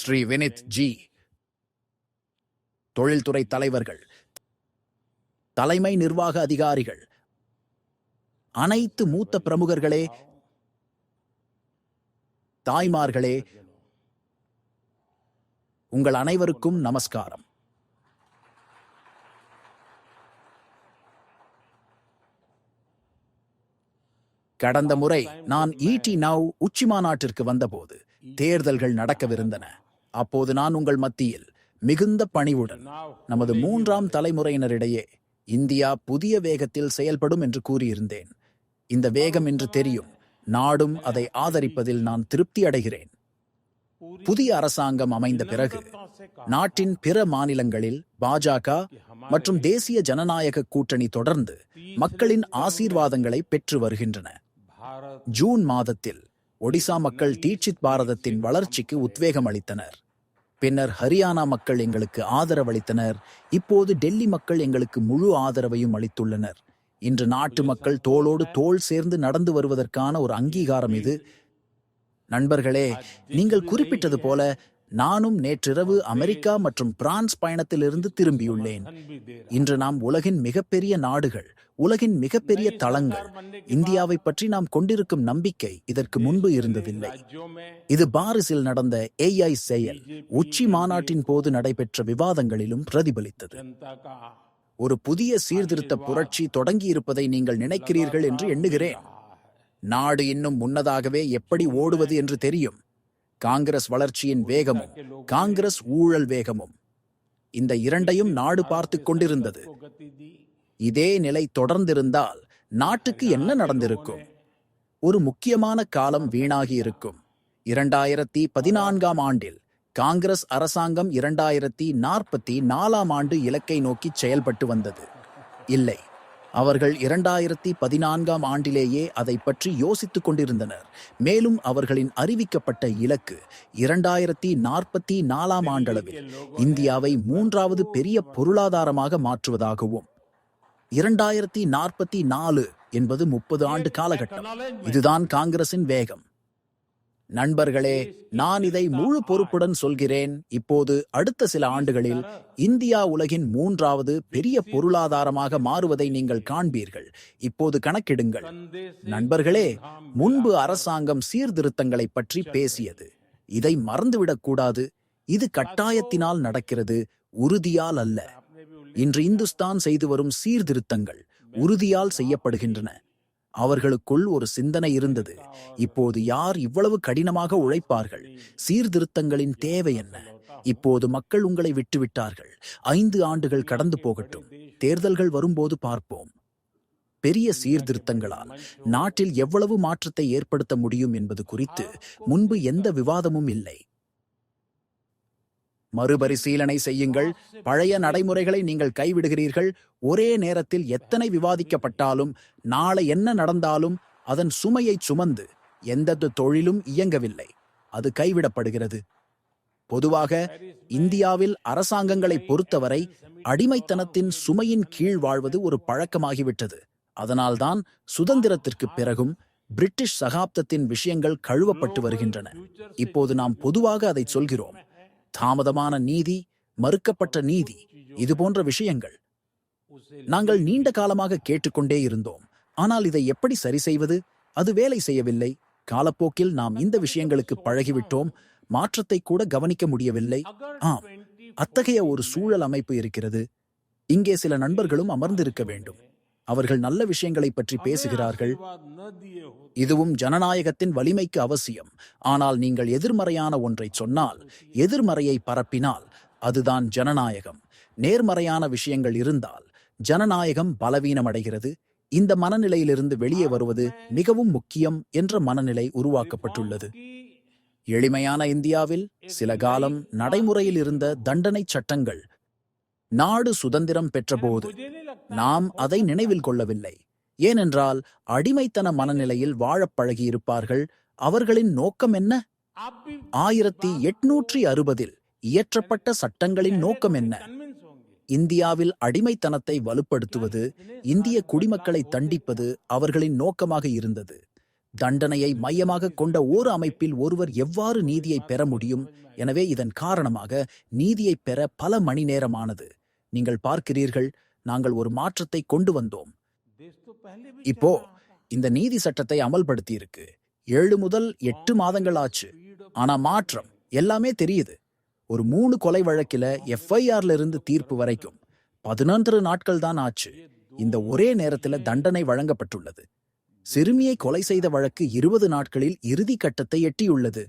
Sri Vineet G. தொழில்துறை தலைவர்கள் தலைமை நிர்வாக அதிகாரிகள் அனைத்து மூத்த பிரமுகர்களே தாய்மார்களே உங்கள் அனைவருக்கும் நமஸ்காரம். கடந்த முறை நான் ஈடி நவ் உச்சி மாநாட்டிற்கு வந்தபோது தேர்தல்கள் நடக்கவிருந்தன. அப்போது நான் உங்கள் மத்தியில் மிகுந்த பணிவுடன் நமது மூன்றாம் தலைமுறையினரிடையே இந்தியா புதிய வேகத்தில் செயல்படும் என்று கூறியிருந்தேன். இந்த வேகம் என்று தெரியும். நாடும் அதை ஆதரிப்பதில் நான் திருப்தி அடைகிறேன். புதிய அரசாங்கம் அமைந்த பிறகு நாட்டின் பிற மாநிலங்களில் பாஜக மற்றும் தேசிய ஜனநாயக கூட்டணி தொடர்ந்து மக்களின் ஆசீர்வாதங்களை பெற்று வருகின்றன. ஜூன் மாதத்தில் ஒடிசா மக்கள் தீட்சித் பாரதத்தின் வளர்ச்சிக்கு உத்வேகம் அளித்தனர். பின்னர் ஹரியானா மக்கள் எங்களுக்கு ஆதரவளித்தனர். இப்போது டெல்லி மக்கள் எங்களுக்கு முழு ஆதரவையும் அளித்துள்ளனர். இன்று நாட்டு மக்கள் தோளோடு தோல் சேர்ந்து நடந்து வருவதற்கான ஒரு அங்கீகாரம் இது. நண்பர்களே நீங்கள் குறிப்பிட்டது போல நானும் நேற்றிரவு அமெரிக்கா மற்றும் பிரான்ஸ் பயணத்திலிருந்து திரும்பியுள்ளேன். இன்று நாம் உலகின் மிகப்பெரிய நாடுகள் உலகின் மிகப்பெரிய தளங்கள். இந்தியாவை பற்றி நாம் கொண்டிருக்கும் நம்பிக்கை இதற்கு முன்பு இருந்ததில்லை. இது பாரிஸில் நடந்த ஏஐ செயல் உச்சி மாநாட்டின் போது நடைபெற்ற விவாதங்களிலும் பிரதிபலித்தது. ஒரு புதிய சீர்திருத்த புரட்சி தொடங்கியிருப்பதை நீங்கள் நினைக்கிறீர்கள் என்று எண்ணுகிறேன். நாடு இன்னும் முன்னதாகவே எப்படி ஓடுவது என்று தெரியும். காங்கிரஸ் வளர்ச்சியின் வேகமும் காங்கிரஸ் ஊழல் வேகமும். இந்த இரண்டையும் நாடு பார்த்து கொண்டிருந்தது. இதே நிலை தொடர்ந்திருந்தால் நாட்டுக்கு என்ன நடந்திருக்கும்? ஒரு முக்கியமான காலம் வீணாகி இருக்கும். இரண்டாயிரத்தி பதினான்காம் ஆண்டில் காங்கிரஸ் அரசாங்கம் இரண்டாயிரத்தி நாற்பத்தி நாலாம் ஆண்டு இலக்கை நோக்கி செயல்பட்டு வந்தது. இல்லை அவர்கள் இரண்டாயிரத்தி பதினான்காம் ஆண்டிலேயே அதை பற்றி யோசித்துக் கொண்டிருந்தனர். மேலும் அவர்களின் அறிவிக்கப்பட்ட இலக்கு இரண்டாயிரத்தி நாற்பத்தி நாலாம் ஆண்டளவில் இந்தியாவை மூன்றாவது பெரிய பொருளாதாரமாக மாற்றுவதாகவும் இரண்டாயிரத்தி நாற்பத்தி நாலு என்பது முப்பது ஆண்டு காலகட்டம். இதுதான் காங்கிரசின் வேகம். நண்பர்களே நான் இதை முழு பொறுப்புடன் சொல்கிறேன். இப்போது அடுத்த சில ஆண்டுகளில் இந்தியா உலகின் மூன்றாவது பெரிய பொருளாதாரமாக மாறுவதை நீங்கள் காண்பீர்கள். இப்போது கணக்கிடுங்கள். நண்பர்களே முன்பு அரசாங்கம் சீர்திருத்தங்களை பற்றி பேசியது. இதை மறந்துவிடக் கூடாது. இது கட்டாயத்தினால் நடக்கிறது உறுதியால் அல்ல. இன்று இந்துஸ்தான் செய்து வரும் சீர்திருத்தங்கள் உறுதியால் செய்யப்படுகின்றன. அவர்களுக்குள் ஒரு சிந்தனை இருந்தது. இப்போது யார் இவ்வளவு கடினமாக உழைப்பார்கள்? சீர்திருத்தங்களின் தேவை என்ன? இப்போது மக்கள் உங்களை விட்டுவிட்டார்கள். ஐந்து ஆண்டுகள் கடந்து போகட்டும். தேர்தல்கள் வரும்போது பார்ப்போம். பெரிய சீர்திருத்தங்களால் நாட்டில் எவ்வளவு மாற்றத்தை ஏற்படுத்த முடியும் என்பது குறித்து முன்பு எந்த விவாதமும் இல்லை. மறுபரிசீலனை செய்யுங்கள். பழைய நடைமுறைகளை நீங்கள் கைவிடுகிறீர்கள். ஒரே நேரத்தில் எத்தனை விவாதிக்கப்பட்டாலும் நாளை என்ன நடந்தாலும் அதன் சுமையை சுமந்து எந்தெந்த தொழிலும் இயங்கவில்லை. அது கைவிடப்படுகிறது. பொதுவாக இந்தியாவில் அரசாங்கங்களை பொறுத்தவரை அடிமைத்தனத்தின் சுமையின் கீழ் வாழ்வது ஒரு பழக்கமாகிவிட்டது. அதனால்தான் சுதந்திரத்திற்கு பிறகும் பிரிட்டிஷ் சகாப்தத்தின் விஷயங்கள் கழுவப்பட்டு வருகின்றன. இப்போது நாம் பொதுவாக அதை சொல்கிறோம். தாமதமான நீதி மறுக்கப்பட்ட நீதி இது போன்ற விஷயங்கள். நாங்கள் நீண்ட காலமாக கேட்டுக்கொண்டே இருந்தோம். ஆனால் இதை எப்படி சரி செய்வது? அது வேலை செய்யவில்லை. காலப்போக்கில் நாம் இந்த விஷயங்களுக்கு பழகிவிட்டோம். மாற்றத்தை கூட கவனிக்க முடியவில்லை. ஆம் அத்தகைய ஒரு சூழல் அமைப்பு இருக்கிறது. இங்கே சில நண்பர்களும் அமர்ந்திருக்க வேண்டும். அவர்கள் நல்ல விஷயங்களை பற்றி பேசுகிறார்கள். இதுவும் ஜனநாயகத்தின் வலிமைக்கு அவசியம். ஆனால் நீங்கள் எதிர்மறையான ஒன்றை சொன்னால் எதிர்மறையை பரப்பினால் அதுதான் ஜனநாயகம். நேர்மறையான விஷயங்கள் இருந்தால் ஜனநாயகம் பலவீனமடைகிறது. இந்த மனநிலையிலிருந்து வெளியே வருவது மிகவும் முக்கியம் என்ற மனநிலை உருவாக்கப்பட்டுள்ளது. எளிமையான இந்தியாவில் சில காலம் நடைமுறையில் இருந்த தண்டனை சட்டங்கள் நாடு சுதந்திரம் பெற்றபோது நாம் அதை நினைவில் கொள்ளவில்லை. ஏனென்றால் அடிமைத்தன மனநிலையில் வாழப் பழகியிருப்பார்கள். அவர்களின் நோக்கம் என்ன? ஆயிரத்தி எட்நூற்றி அறுபதில் இயற்றப்பட்ட சட்டங்களின் நோக்கம் என்ன? இந்தியாவில் அடிமைத்தனத்தை வலுப்படுத்துவது இந்திய குடிமக்களை தண்டிப்பது அவர்களின் நோக்கமாக இருந்தது. தண்டனையை மையமாக கொண்ட ஓர் அமைப்பில் ஒருவர் எவ்வாறு நீதியை பெற முடியும்? எனவே இதன் காரணமாக நீதியை பெற பல மணி நேரமானது. நீங்கள் பார்க்கிறீர்கள் நாங்கள் ஒரு மாற்றத்தை கொண்டு வந்தோம். இப்போ இந்த நீதி சட்டத்தை அமல்படுத்தி இருக்கு ஏழு முதல் எட்டு மாதங்கள் ஆச்சு. ஆனா மாற்றம் எல்லாமே தெரியுது. ஒரு மூணு கொலை வழக்கில எஃப்ஐஆர்ல இருந்து தீர்ப்பு வரைக்கும் பதினொன்று நாட்கள் தான் ஆச்சு. இந்த ஒரே நேரத்துல தண்டனை வழங்கப்பட்டுள்ளது. சிறுமியை கொலை செய்த வழக்கு இருபது நாட்களில் இறுதி கட்டத்தை எட்டியுள்ளது.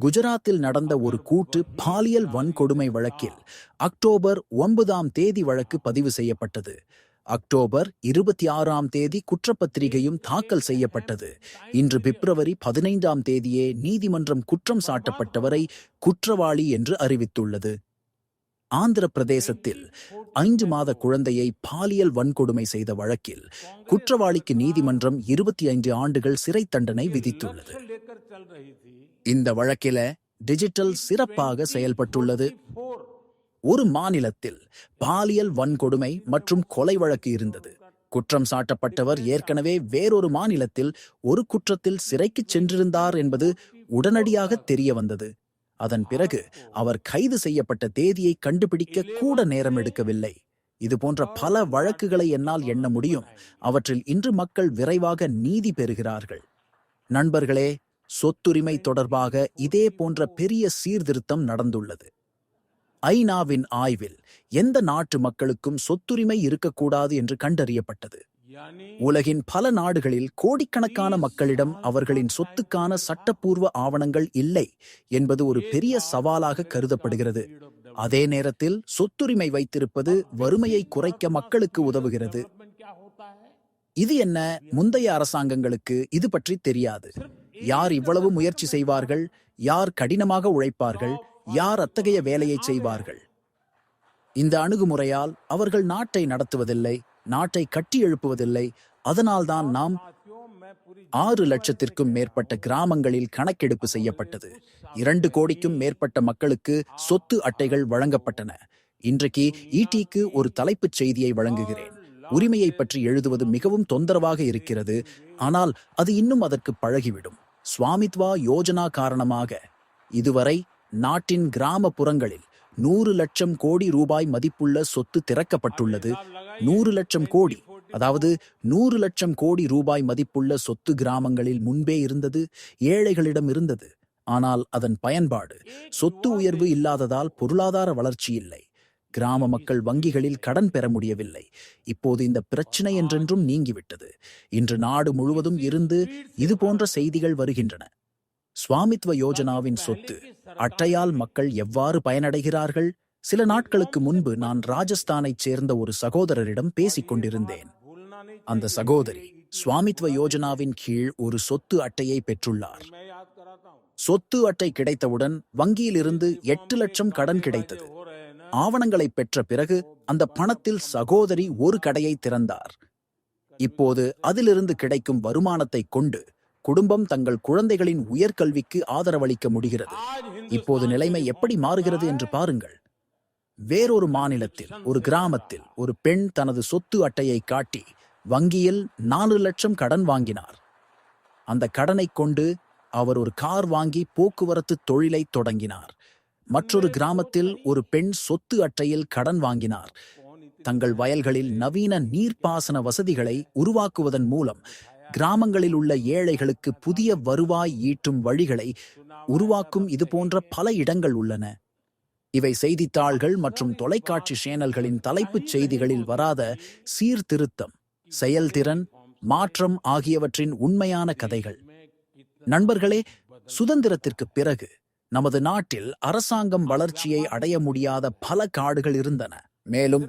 குஜராத்தில் நடந்த ஒரு கூட்டு பாலியல் வன்கொடுமை வழக்கில் அக்டோபர் ஒன்பதாம் தேதி வழக்கு பதிவு செய்யப்பட்டது. அக்டோபர் இருபத்தி ஆறாம் தேதி குற்றப்பத்திரிகையும் தாக்கல் செய்யப்பட்டது. இன்று பிப்ரவரி பதினைந்தாம் தேதியே நீதிமன்றம் குற்றம் சாட்டப்பட்டவரை குற்றவாளி என்று அறிவித்துள்ளது. ஆந்திர பிரதேசத்தில் ஐந்து மாத குழந்தையை பாலியல் வன்கொடுமை செய்த வழக்கில் குற்றவாளிக்கு நீதிமன்றம் இருபத்தி ஐந்து ஆண்டுகள் சிறை தண்டனை விதித்துள்ளது. இந்த வழக்கில டிஜிட்டல் சிறப்பாக செயல்பட்டுள்ளது. ஒரு மாநிலத்தில் பாலியல் வன்கொடுமை மற்றும் கொலை வழக்கு இருந்தது. குற்றம் சாட்டப்பட்டவர் ஏற்கனவே வேறொரு மாநிலத்தில் ஒரு குற்றத்தில் சிறைக்கு சென்றிருந்தார் என்பது உடனடியாக தெரிய வந்தது. அதன் பிறகு அவர் கைது செய்யப்பட்ட தேதியை கண்டுபிடிக்க கூட நேரம் எடுக்கவில்லை. இது போன்ற பல வழக்குகளை என்னால் எண்ண முடியும். அவற்றில் இன்று மக்கள் விரைவாக நீதி பெறுகிறார்கள். நண்பர்களே சொத்துரிமை தொடர்பாக இதே போன்ற பெரிய சீர்திருத்தம் நடந்துள்ளது. ஐநாவின் ஆய்வில் எந்த நாட்டு மக்களுக்கும் சொத்துரிமை இருக்கக்கூடாது என்று கண்டறியப்பட்டது. உலகின் பல நாடுகளில் கோடிக்கணக்கான மக்களிடம் அவர்களின் சொத்துக்கான சட்டப்பூர்வ ஆவணங்கள் இல்லை என்பது ஒரு பெரிய சவாலாக கருதப்படுகிறது. அதே நேரத்தில் சொத்துரிமை வைத்திருப்பது வறுமையை குறைக்க மக்களுக்கு உதவுகிறது. இது என்ன? முந்தைய அரசாங்கங்களுக்கு இது பற்றி தெரியாது. யார் இவ்வளவு முயற்சி செய்வார்கள்? யார் கடினமாக உழைப்பார்கள்? யார் அத்தகைய வேலையை செய்வார்கள்? இந்த அணுகுமுறையால் அவர்கள் நாட்டை நடத்துவதில்லை நாட்டை கட்டி எழுப்புவதில்லை. அதனால்தான் நாம் ஆறு லட்சத்திற்கும் மேற்பட்ட கிராமங்களில் கணக்கெடுப்பு செய்யப்பட்டது. இரண்டு கோடிக்கும் மேற்பட்ட மக்களுக்கு சொத்து அட்டைகள் வழங்கப்பட்டன. இன்றைக்கு ஈடிக்கு ஒரு தலைப்புச் செய்தியை வழங்குகிறேன். உரிமையை பற்றி எழுதுவது மிகவும் தொந்தரவாக இருக்கிறது. ஆனால் அது இன்னும் அதற்கு பழகிவிடும். சுவாமித்வா யோஜனா காரணமாக இதுவரை நாட்டின் கிராமப்புறங்களில் நூறு லட்சம் கோடி ரூபாய் மதிப்புள்ள சொத்து திறக்கப்பட்டுள்ளது. நூறு லட்சம் கோடி அதாவது நூறு லட்சம் கோடி ரூபாய் மதிப்புள்ள சொத்து கிராமங்களில் முன்பே இருந்தது ஏழைகளிடம் இருந்தது. ஆனால் அதன் பயன்பாடு சொத்து உயர்வு இல்லாததால் பொருளாதார வளர்ச்சி இல்லை. கிராம மக்கள் வங்கிகளில் கடன் பெற முடியவில்லை. இப்போது இந்த பிரச்சனை என்றென்றும் நீங்கிவிட்டது. இன்று நாடு முழுவதும் இருந்து இது போன்ற செய்திகள் வருகின்றன. சுவாமித்வ யோஜனாவின் சொத்து அட்டையால் மக்கள் எவ்வாறு பயனடைகிறார்கள்? சில நாட்களுக்கு முன்பு நான் ராஜஸ்தானைச் சேர்ந்த ஒரு சகோதரரிடம் பேசிக் கொண்டிருந்தேன். அந்த சகோதரி சுவாமித்வ யோஜனாவின் கீழ் ஒரு சொத்து அட்டையை பெற்றுள்ளார். சொத்து அட்டை கிடைத்தவுடன் வங்கியிலிருந்து எட்டு லட்சம் கடன் கிடைத்தது. ஆவணங்களை பெற்ற பிறகு அந்த பணத்தில் சகோதரி ஒரு கடையை திறந்தார். இப்போது அதிலிருந்து கிடைக்கும் வருமானத்தை கொண்டு குடும்பம் தங்கள் குழந்தைகளின் உயர்கல்விக்கு ஆதரவளிக்க முடிகிறது. இப்போது நிலைமை எப்படி மாறுகிறது என்று பாருங்கள். வேறொரு மாநிலத்தில் ஒரு கிராமத்தில் ஒரு பெண் தனது சொத்து அட்டையை காட்டி வங்கியில் நாலு லட்சம் கடன் வாங்கினார். அந்த கடனை கொண்டு அவர் ஒரு கார் வாங்கி போக்குவரத்து தொழிலை தொடங்கினார். மற்றொரு கிராமத்தில் ஒரு பெண் சொத்து அட்டையில் கடன் வாங்கினார். தங்கள் வயல்களில் நவீன நீர்ப்பாசன வசதிகளை உருவாக்குவதன் மூலம் கிராமங்களில் உள்ள ஏழைகளுக்கு புதிய வருவாய் ஈட்டும் வழிகளை உருவாக்கும் இது போன்ற பல இடங்கள் உள்ளன. இவை செய்தித்தாள்கள் மற்றும் தொலைக்காட்சி சேனல்களின் தலைப்புச் செய்திகளில் வராத சீர்திருத்தம் செயல்திறன் மாற்றம் ஆகியவற்றின் உண்மையான கதைகள். நண்பர்களே சுதந்திரத்திற்கு பிறகு நமது நாட்டில் அரசாங்கம் வளர்ச்சியை அடைய முடியாத பல காடுகள் இருந்தன. மேலும்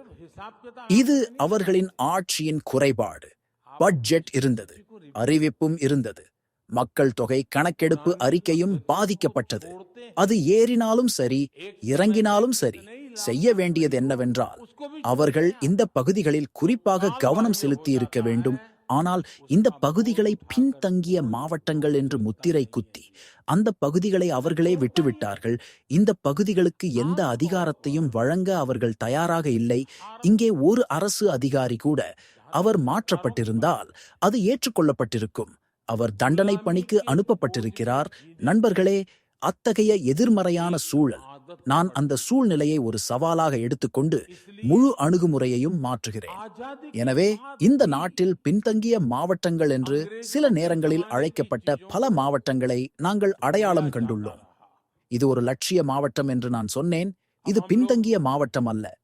இது அவர்களின் ஆட்சியின் குறைபாடு. பட்ஜெட் இருந்தது. அறிவிப்பும் இருந்தது. மக்கள் தொகை கணக்கெடுப்பு அறிக்கையும் பாதிக்கப்பட்டது. அது ஏறினாலும் சரி இறங்கினாலும் சரி செய்ய வேண்டியது என்னவென்றால் அவர்கள் இந்த பகுதிகளில் குறிப்பாக கவனம் செலுத்தி இருக்க வேண்டும். ஆனால் இந்த பகுதிகளை பின்தங்கிய மாவட்டங்கள் என்று முத்திரை குத்தி அந்த பகுதிகளை அவர்களே விட்டுவிட்டார்கள். இந்த பகுதிகளுக்கு எந்த அதிகாரத்தையும் வழங்க அவர்கள் தயாராக இல்லை. இங்கே ஒரு அரசு அதிகாரி கூட அவர் மாற்றப்பட்டிருந்தால் அது ஏற்றுக்கொள்ளப்பட்டிருக்கும். அவர் தண்டனை பணிக்கு அனுப்பப்பட்டிருக்கிறார். நண்பர்களே அத்தகைய எதிர்மறையான சூழல் நான் அந்த சூழ்நிலையை ஒரு சவாலாக எடுத்துக்கொண்டு முழு அணுகுமுறையையும் மாற்றுகிறேன். எனவே இந்த நாட்டில் பின்தங்கிய மாவட்டங்கள் என்று சில நேரங்களில் அழைக்கப்பட்ட பல மாவட்டங்களை நாங்கள் அடையாளம் கண்டுள்ளோம். இது ஒரு லட்சிய மாவட்டம் என்று நான் சொன்னேன். இது பின்தங்கிய மாவட்டம் அல்ல.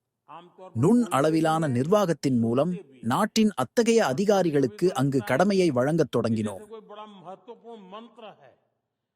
நுண் அளவிலான நிர்வாகத்தின் மூலம் நாட்டின் அத்தகைய அதிகாரிகளுக்கு அங்கு கடமையை வழங்கத் தொடங்கினோம்.